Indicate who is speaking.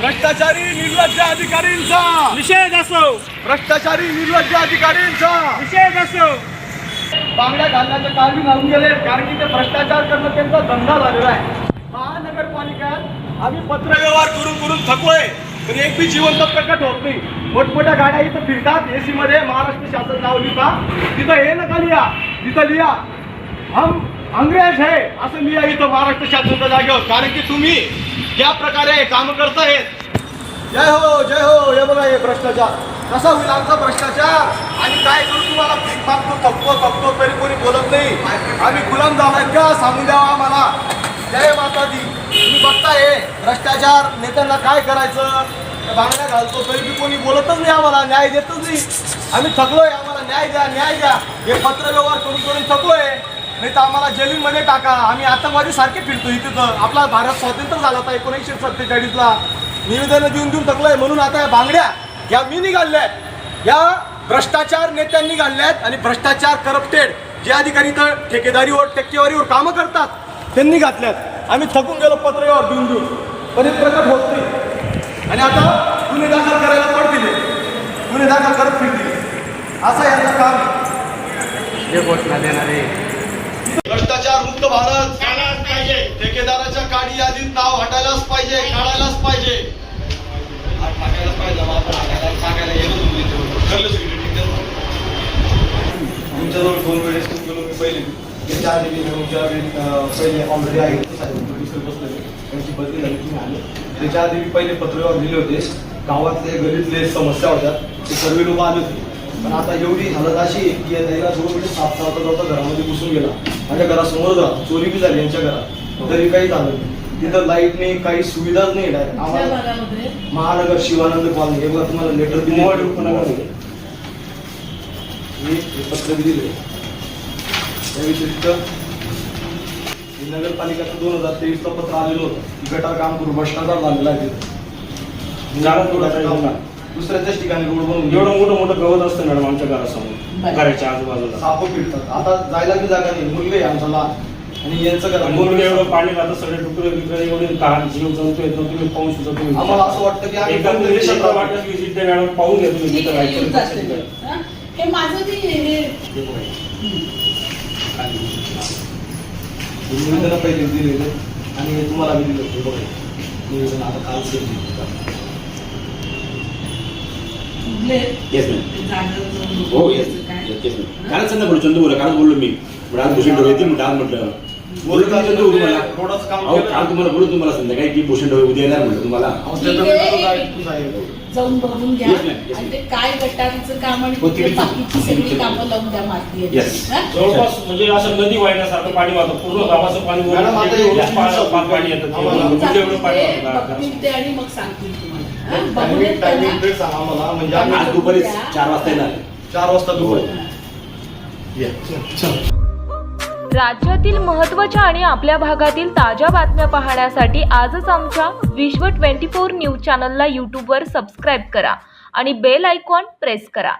Speaker 1: भ्रष्टाचारी निर्लज्ज अधिकारींचा.
Speaker 2: निषेध असो.
Speaker 1: भ्रष्टाचारी निर्लज्ज अधिकारींचा.
Speaker 2: निषेध असो.
Speaker 1: बांगड्या घालण्याचं कारण घालून गेले कारण की ते भ्रष्टाचार करणं त्यांचा धंदा झालेला आहे. महानगरपालिकेत आम्ही पत्रव्यवहार करून करून थकलोय पण एक बी जिवंत प्रकट होत नाही. मोठमोठ्या गाड्या इथं फिरतात एसी मध्ये महाराष्ट्र शासन नाव लिहिता. तिथं हे नका लिहा तिथं लिहा. हम अंग्रेज है असं लिहा इथं महाराष्ट्र शासनाच्या जागेवर. कारण की तुम्ही ज्या प्रकारे काम करतायत जय हो जय हो हे बघा हे भ्रष्टाचार. कसा होईल आमचा भ्रष्टाचार? आणि काय करू तुम्हाला? भीक मागतो थकतो थकतो तरी कोणी बोलत नाही. आम्ही गुलाम झालाय का? सांगून द्यावा आम्हाला. जय माता दी तुम्ही बघताय भ्रष्टाचार नेत्यांना काय करायचं? बांगड्या घालतो तरी बी कोणी बोलतच नाही आम्हाला न्याय देतच नाही. आम्ही थकलोय आम्हाला न्याय द्या न्याय द्या. हे पत्रव्यवहार करून करून थकलोय. नाही तर आम्हाला जेलीमध्ये टाका. आम्ही आतंकवादी सारखे फिरतो इथे. तर आपला भारत स्वातंत्र्य झाला होता एकोणीसशे सत्तेचाळीसला. निवेदन देऊन देऊन थकलोय म्हणून आता या बांगड्या या मी निघाल्यात या भ्रष्टाचार नेत्यांनी घालल्यात आणि भ्रष्टाचार करप्टेड जे अधिकारी इथं ठेकेदारीवर टक्केवारीवर कामं करतात त्यांनी घातल्यात. आम्ही थकून गेलो पत्रव्यवहार देऊन देऊन. पण हे प्रकट होत नाही. आणि आता गुन्हे दाखल करायला पड दिले गुन्हे दाखल करत फिरतील. असं याचं काम
Speaker 2: हे घोषणा देणारे
Speaker 1: मुक्त भारत. ठेकेदाराच्या काडी यादीत नाव हटायलाच पाहिजे काढायलाच पाहिजे? तुमच्याजवळ दोन वेळेस मी पहिले. पहिले ऑलरेडी आहे. त्यांची बदली झाली तुम्ही आले. त्याच्या आधी मी पहिले पत्रव्यवहार दिले होते. गावातले गलीतले समस्या होत्या. ते सर्व लोक आले होते. पण आता एवढी हालत अशी आहे की या त्याला दोन मिनिट सात चालता चालता घरामध्ये घुसून गेला. माझ्या घरासमोर जा चोरी बी झाली यांच्या घरात. तरी काही झालं नाही. तिथं लाइट नाही काही सुविधाच नाही डायरेक्ट आम्हाला महानगर शिवानंद कॉलनी. हे बघा तुम्हाला लेटर दिले मी हे पत्र दिले त्या व्यतिरिक्त हे नगरपालिकेचं दोन हजार तेवीसचं पत्र आलेलं होतं. की गटार काम करू भ्रष्टाचार झालेला आहे तिथं. दुसऱ्याच्याच ठिकाणी रोड बनवून
Speaker 3: एवढं मोठं मोठं गवत असतं मॅडम आमच्या घरासमोर घराच्या आजूबाजूला.
Speaker 1: साप फिरतात. आता जायला बी जागा नाही. मुलगा आहे आमचा लहान. आणि यांचं करा
Speaker 3: मुलगा एवढं पाणी राहतं सगळे टुकडे बिकडे एवढे तहान जीव जंतू येतो तुम्ही पाहू सुद्धा तुम्ही.
Speaker 1: आम्हाला असं वाटतं की आम्ही
Speaker 3: एकदा तुम्ही शेतात. वाटत विजिट द्या मॅडम पाहून घ्या तुम्ही तिथं काय
Speaker 4: येऊन जाते. हा? हे माझं ते हे-
Speaker 3: हे बघा.
Speaker 1: निवेदन पहिले दिले होते आणि हे तुम्हाला बी दिलं होतं, हे बघा. निवेदन आता काल सेंड केलं.
Speaker 4: जागेवर जाऊन
Speaker 5: हो येस? येस कालच ना बोलू चंदू बोला कालच बोललो मी. म्हटलं आज भूषण डोळे येतील म्हटलं आज म्हटलं. बोललो का चंदू तुम्हाला. अहो
Speaker 1: केलं.
Speaker 5: काल तुम्हाला बोलू तुम्हाला संध्याकाळी की भूषण डोळे उद्या येणार म्हटलं तुम्हाला.
Speaker 4: जाऊन बघून घ्या. आणि. ते काय गटारीचं काम आणि कुठली
Speaker 5: तिकडे-
Speaker 4: बाकीची सगळी
Speaker 5: तिकडे-
Speaker 4: कामं लावून द्या माती
Speaker 5: Yes.
Speaker 3: जवळपास म्हणजे असं नदी वाहिल्यासारखं पाणी वाहतं. पूर्ण गावाचं पाणी पाणी- येतं.
Speaker 4: आणि मग सांगतील तुम्हाला.
Speaker 1: Timing timing. वेळ सांगा मला म्हणजे आम्ही
Speaker 5: आज दुपारी चार वाजता येणार.
Speaker 1: चार वाजता दुपारी.
Speaker 6: राज्यातील महत्त्वाच्या आणि आपल्या भागातील ताज्या बातम्या पाहण्यासाठी आजच आमच्या विश्व 24 न्यूज चॅनलला यूट्यूबवर सबस्क्राईब करा आणि बेल आयकॉन प्रेस करा.